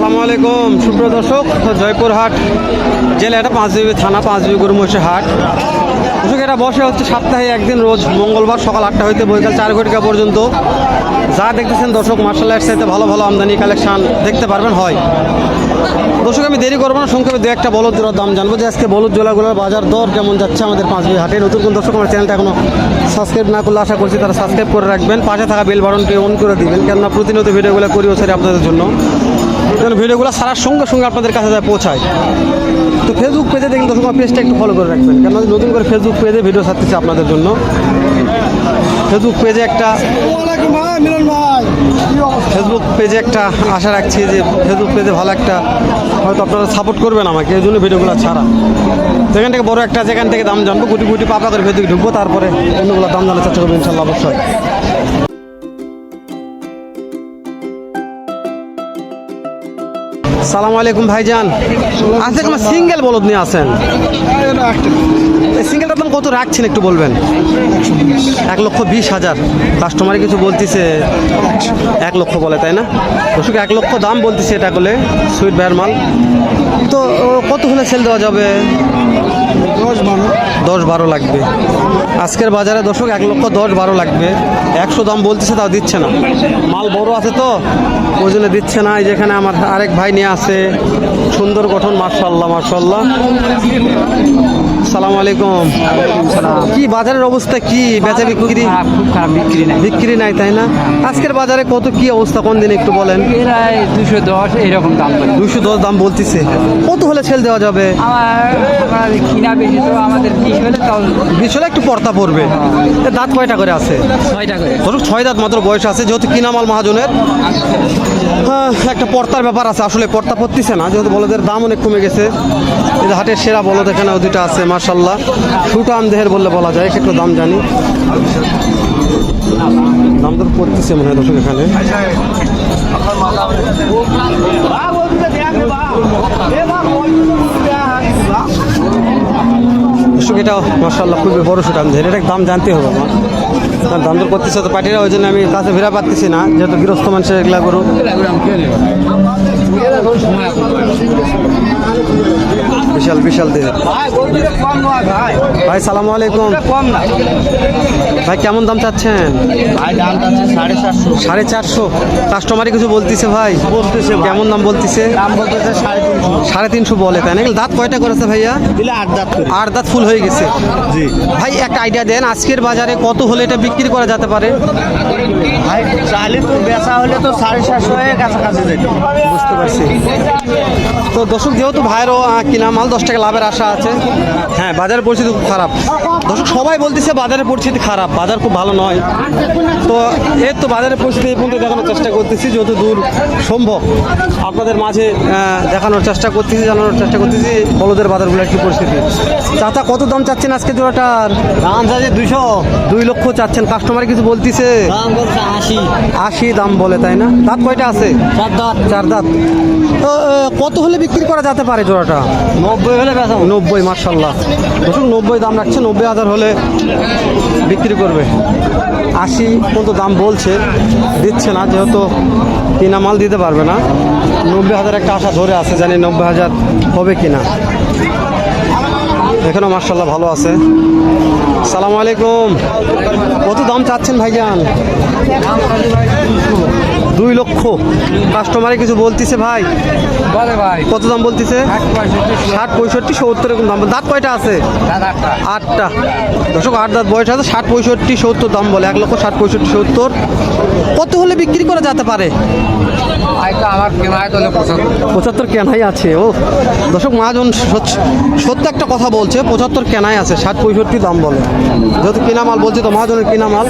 সালামু আলাইকুম। সুপ্রিয় দর্শক জয়পুরহাট জেলা এটা পাঁচবিবি থানা, পাঁচবিবি গরুমহিষের হাট। দর্শক এটা বসে হচ্ছে সপ্তাহে একদিন রোজ মঙ্গলবার সকাল আটটা হইতে বৈকাল চার ঘটিকা পর্যন্ত। যা দেখতেছেন দর্শক, মার্শাল আর্টস সাথে ভালো ভালো আমদানি কালেকশান দেখতে পারবেন, হয়। দর্শক, আমি দেরি করব না, সংক্ষেপে দু একটা বলদ জোড়ার দাম জানব যে আজকে বলদ জোড়াগুলোর বাজার দর কেমন যাচ্ছে আমাদের পাঁচবি হাটে। নতুন কোন দর্শক আমার চ্যানেলটা এখনও সাবস্ক্রাইব না করলে আশা করছি তারা সাবস্ক্রাইব করে রাখবেন। পাশে থাকা বেল বাটনটি অন করে দিবেন, কেননা প্রতিনিয়ত ভিডিওগুলো করি ওসারি আপনাদের জন্য। যেন ভিডিওগুলো সারার সঙ্গে সঙ্গে আপনাদের কাছে যায় পৌঁছায়। তো ফেসবুক পেজে দেখুন দর্শক পেজটা একটু ফলো করে রাখবেন। কেন নতুন করে ফেসবুক পেজে ভিডিও ছাড়তেছে আপনাদের জন্য। ফেসবুক পেজে একটা ফেসবুক পেজে একটা আশা রাখছি যে ফেসবুক পেজে ভালো একটা হয়তো আপনারা সাপোর্ট করবেন আমাকে এই জন্য ভিডিওগুলো ছাড়া। যেখান থেকে বড় একটা যেখান থেকে দাম জানব গুটি গুটি পাপা করে ফেসবুক ঢুকবো তারপরে অন্যগুলো দাম জানার চেষ্টা করব ইনশাল্লাহ অবশ্যই। সালাম আলাইকুম ভাইজান। আজকে কোনো সিঙ্গেল বলদ নিয়ে আসেন সিঙ্গেলটার দাম কত রাখছেন একটু বলবেন? এক লক্ষ বিশ হাজার। কাস্টমারে কিছু বলতিছে, এক লক্ষ বলে, তাই না? দর্শক, এক লক্ষ দাম বলতেছে এটা করলে সুইট ভাইয়ের মাল। তো কত হলে সেল দেওয়া যাবে? দশ বারো লাগবে। আজকের বাজারে দর্শক এক লক্ষ দশ বারো লাগবে। একশো দাম বলতেছে তাও দিচ্ছে না। মাল বড় আছে তো ওই জন্য দিচ্ছে না। এই যেখানে আমার আরেক ভাই নিয়ে আসে সুন্দর গঠন মার্শাল্লাহ মার্শাল্লাহ সালাম আলাইকুম। কি বাজারের অবস্থা কি? বেচা বিক্রি? বিক্রি নাই। বিক্রি নাই তাই না? আজকের বাজারে কত কি অবস্থা? কোন দিন একটু বলেন। দুশো দশ এরকম দাম দুশো দশ দাম বলতেছে। কত হলে সেল দেওয়া যাবে? আমার কিনা বেশি তো আমাদের বিশ হলে তাও বিশ হলে একটু পর্তা পড়বে। দাঁত কয়টা করে আছে? ছয়টা করে। ধরুন ছয় দাঁত মাত্র বয়স আছে যেহেতু কিনামাল মহাজনের। হ্যাঁ, একটা পর্তার ব্যাপার আছে আসলে পর্তা পড়তেছে না যেহেতু বলদের দাম অনেক কমে গেছে। এই হাটের সেরা বলদ এখানে দুইটা আছে মার্শাল্লাহ সুটান দেহের বললে বলা যায় একটু দাম জানি। দাম তো পড়তেছে মনে হয় দর্শক এখানে। দর্শক, এটা মার্শাল্লাহ খুবই বড় সুটাম ধরে এটা দাম জানতে হবে আমার। দাম দর করতেছে তো পার্টিরা, ওই জন্য আমি কাছে ফেরা পাচ্ছি না। যেহেতু গৃহস্থ মানুষের এগুলা করুক বিশাল বিশাল দেহ। ভাই সালাম আলাইকুম। কম না। ভাই কেমন দাম চাচ্ছেন? ভাই দাম আছে সাড়ে চারশো। সাড়ে চারশো। কাস্টমারই কিছু বলতেছে ভাই? বলতেছে কেমন দাম বলতেছে? দাম বলতেছে সাড়ে তিনশো। সাড়ে তিনশো বলে তাই না দাঁত কয়টা করেছে ভাইয়া? আট দাঁত আট দাঁত ফুল হয়ে গেছে। জি। ভাই একটা আইডিয়া দেন আজকের বাজারে কত হলে এটা বিক্রি করা যেতে পারে? ভাই চালে তো বেচা হলে তো সাড়ে চারশো হয়ে কাছাকাছি যেত বুঝতে পারছি। তো দর্শক, যেহেতু ভাইয়েরও কিনা মাল দশ টাকা লাভের আশা আছে হ্যাঁ বাজারের পরিস্থিতি খুব খারাপ। দর্শক সবাই বলতেছে বাজারের পরিস্থিতি খারাপ বাজার খুব ভালো নয়। তো এর তো বাজারের পরিস্থিতি এই পর্যন্ত দেখানোর চেষ্টা করতেছি যত দূর সম্ভব। আপনাদের মাঝে দেখানোর চেষ্টা করতেছি জানানোর চেষ্টা করতেছি বলদের বাজারগুলোর কি পরিস্থিতি। চাচা কত দাম চাচ্ছেন আজকে জোড়াটার? দাম আছে দুশো দুই লক্ষ চাচ্ছেন কাস্টমার কিছু বলতিছে। আশি। আশি দাম বলে তাই না? দাঁত কয়টা আছে? চার দাঁত। চার দাঁত। তো কত হলে বিক্রি করা যেতে পারে জোড়াটা? নব্বই হলে নব্বই মার্শাল্লাহ দেখুন নব্বই দাম রাখছে নব্বই হাজার হলে বিক্রি করবে। আশি পর্যন্ত দাম বলছে, দিচ্ছে না, যেহেতু কিনা মাল দিতে পারবে না। নব্বই হাজার একটা আশা ধরে আছে, জানি নব্বই হাজার হবে কিনা। এখানেও মার্শাল্লাহ ভালো আছে। সালাম আলাইকুম। কত দাম চাচ্ছেন ভাইজান? দুই লক্ষ। কাস্টমারে কিছু বলতিছে ভাই? বলে ভাই। কত দাম বলতিছে? ষাট পঁয়ষট্টি। সত্তর এরকম দাম। দাঁত কয়টা আছে? আটটা। দশক আট দাঁত বয়স আছে ষাট পঁয়ষট্টি সত্তর দাম বলে। এক লক্ষ ষাট পঁয়ষট্টি সত্তর। কত হলে বিক্রি করা যেতে পারে? পঁচাত্তর। কেনাই আছে ও। দর্শক মহাজন সত্য একটা কথা বলছে পঁচাত্তর কেনাই আছে ষাট পঁয়ষট্টি দাম বলে। যেহেতু কিনা মাল বলছে তো মহাজনের কিনা মাল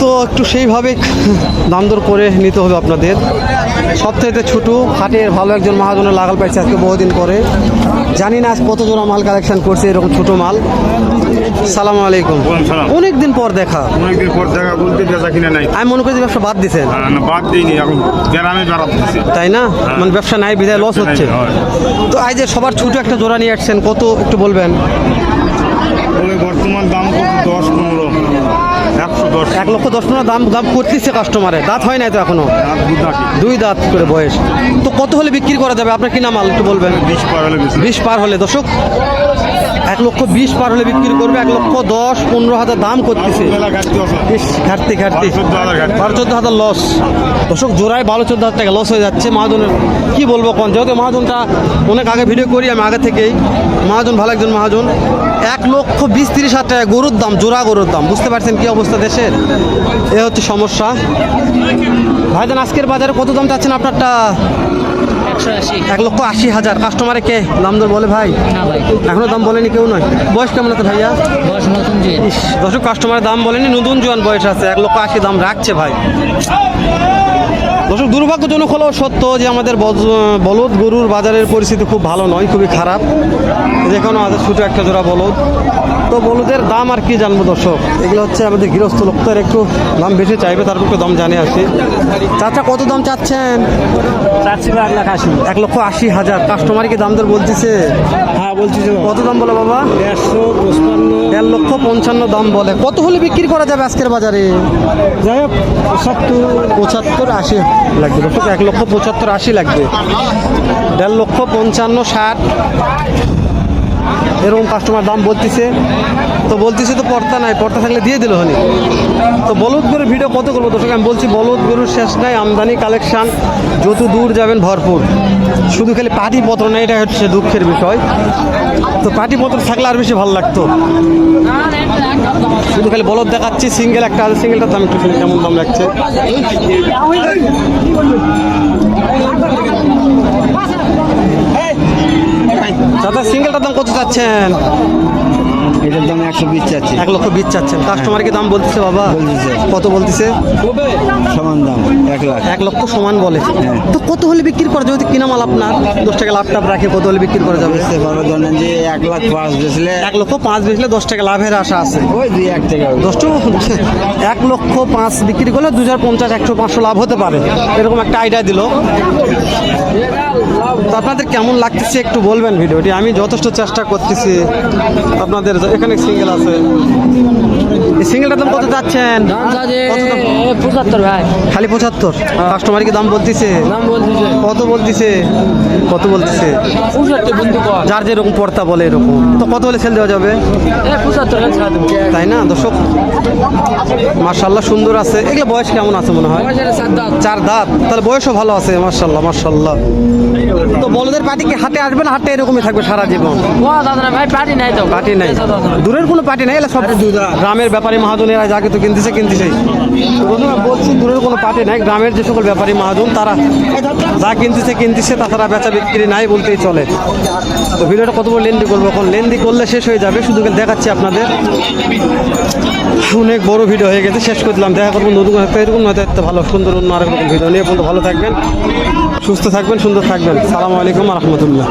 তো একটু সেইভাবে দাম দর করে নিতে হবে আপনাদের। সবথেকে ছোটো হাটের ভালো একজন মহাজনের লাগাল পাইছে আজকে বহুদিন পরে। জানি না আজ কত জোড়া মাল কালেকশন করছে এরকম ছোটো মাল। সালাম আলাইকুম। অনেক দিন পর দেখা। অনেকদিন পর দেখা বলতে বেচা কিনা নাই। আমি মনে করি ব্যবসা বাদ দিছেন। বাদ দিইনি এখন গ্রামে তাই না? মানে ব্যবসা নাই বিদায় লস হচ্ছে। তো আজ যে সবার ছোট একটা জোড়া নিয়ে আসছেন কত একটু বলবেন? বর্তমান দাম কত? দশ পনেরো। একশো দশ। এক লক্ষ দশ পনেরো দাম দাম করতেছে কাস্টমারে দাঁত হয় নাই তো এখনও? দুই দাঁত করে বয়স। তো কত হলে বিক্রি করা যাবে? আপনার কি নাম মাল একটু বলবেন? বিশ পার হলে বিশ পার হলে দর্শক। এক লক্ষ বিশ পার হলে বিক্রি করবে এক লক্ষ দশ পনেরো হাজার দাম করতেছে। ঘাটতি আছে। ইস, ঘাটতি ঘাটতি। বারো চোদ্দ হাজার ঘাটতি। বারো চোদ্দ হাজার লস দর্শক জোড়ায় বারো চোদ্দ হাজার টাকা লস হয়ে যাচ্ছে। মহাজনের কি বলব কোন? যেহেতু মহাজনটা অনেক আগে ভিডিও করি আমি আগে থেকেই। মহাজন ভালো একজন মহাজন। এক লক্ষ বিশ তিরিশ হাজার টাকা গরুর দাম জোড়া গরুর দাম। বুঝতে পারছেন কি অবস্থা দেশের? এ হচ্ছে সমস্যা। ভাইজান আজকের বাজারে কত দাম চাচ্ছেন আপনারটা? এক লক্ষ আশি হাজার। কাস্টমারে কে? দাম দর বলে ভাই। এখনও দাম বলেনি কেউ নয়। বয়স কেমন আছে ভাইয়া? দশ নতুন যে। ইস, দর্শক কাস্টমারের দাম বলেনি নতুন জোয়ান বয়স আছে। এক লক্ষ আশি দাম রাখছে ভাই। দর্শক, দুর্ভাগ্যজনক হলেও সত্য যে আমাদের বলদ গরুর বাজারের পরিস্থিতি খুব ভালো নয়, খুবই খারাপ। যে কোনো আমাদের ছোটো একটা জোড়া বলদ। তো বলদের দাম আর কি জানব দর্শক? এগুলো হচ্ছে আমাদের গৃহস্থ লোকদের একটু দাম বেশি চাইবে তারপর একটু দাম জানে আসি। চাচা কত দাম চাচ্ছেন? চাচ্ছি এক লাখ আশি। এক লক্ষ আশি হাজার। কাস্টমার কি দাম দর বলতেছে? হ্যাঁ বলছি যে কত দাম বলে বাবা? দেড়শো পঁচপান্ন। দেড় লক্ষ পঞ্চান্ন দাম বলে। কত হলে বিক্রি করা যাবে আজকের বাজারে? যাই হোক পঁচাত্তর। পঁচাত্তর আশি লাগবে দর্শক এক লক্ষ পঁচাত্তর আশি লাগবে। দেড় লক্ষ পঞ্চান্ন ষাট। এরকম কাস্টমার দাম বলতেছে। তো বলতেছে তো পর্তা নাই পর্তা থাকলে দিয়ে দিল হনি। তো বলদ গরুর ভিডিও কত করব দর্শক? আমি বলছি বলদ গরুর শেষ নাই, আমদানি কালেকশন যত দূর যাবেন ভরপুর। শুধু খালি পাটি পত্র না এটা হচ্ছে দুঃখের বিষয়। তো পাটি পত্র থাকলে আর বেশি ভালো লাগতো। শুধু খালি বলদ দেখাচ্ছি সিঙ্গেল একটা আছে সিঙ্গেলটার দাম একটু কেমন দাম লাগছে দাদা সিঙ্গেলটার দাম কত চাচ্ছেন? এটার দাম একশো বিশ চাচ্ছি। এক লক্ষ বিশ চাচ্ছেন। কাস্টমারকে দাম বলতেছে বাবা? বলতেছে। কত বলতেছে? সমান দাম এক লাখ। এক লক্ষ সমান বলে। তো কত হলে বিক্রি করা যাবে? কিনা মাল আপনার দশ টাকা লাভ টাভ রাখে কত হলে বিক্রি করা যাবে? পারবে ধরেন যে এক লাখ পাঁচ বেচলে এক লক্ষ পাঁচ বেচলে দশ টাকা লাভের আশা আছে। ওই দুই এক টাকা দশ টাকা এক লক্ষ পাঁচ বিক্রি করলে দু হাজার পঞ্চাশ একশো পাঁচশো লাভ হতে পারে। এরকম একটা আইডিয়া দিল। তো আপনাদের কেমন লাগতেছে একটু বলবেন ভিডিওটি? আমি যথেষ্ট চেষ্টা করতেছি আপনাদের এখানে সিঙ্গেল আছে। সিঙ্গেলটার দাম কত দাম? পঁচাত্তর ভাই। খালি পঁচাত্তর? কাস্টমার কি দাম বলতেছে? কত বলতেছে? কত বলতেছে? যার যেরকম পর্তা বলে এরকম। তো কত হলে সেল দেওয়া যাবে? তাই না দর্শক? মার্শাল্লাহ সুন্দর আছে। এগুলো বয়স কেমন আছে মনে হয়? চার দাঁত। তাহলে বয়সও ভালো আছে মার্শাল্লাহ মার্শাল্লাহ তো বলদের পার্টি কি হাটে আসবে না হাটে এরকমই থাকবে সারা জীবন? ও দাদা ভাই পার্টি নাই তো। পার্টি নাই। দূরের কোনো পার্টি নাই এলা সব গ্রামের ব্যাপারী মাহাজনেরা যাকে তো কিনতেছে তো আমি বলছি দূরের কোনো পার্টি নাই গ্রামের যে সকল ব্যাপারী মাহাজন তারা যা কিনতেছে কিনতেছে তাছাড়া বেচা বিক্রি নাই বলতেই চলে। তো ভিডিওটা কত বড় লেন্দি করব এখন? লেন্দি করলে শেষ হয়ে যাবে শুধু দেখাচ্ছি আপনাদের। অনেক বড় ভিডিও হয়ে গেছে, শেষ করে দিলাম দেখা করব নতুন একটা, এরকম নয়তো একটা ভালো, সুন্দর, অন্য আরেক রকম ভিডিও নিয়ে। বন্ধু, ভালো থাকবেন, সুস্থ থাকবেন, সুন্দর থাকবেন। সালামু আলাইকুম রহমতুল্লাহ।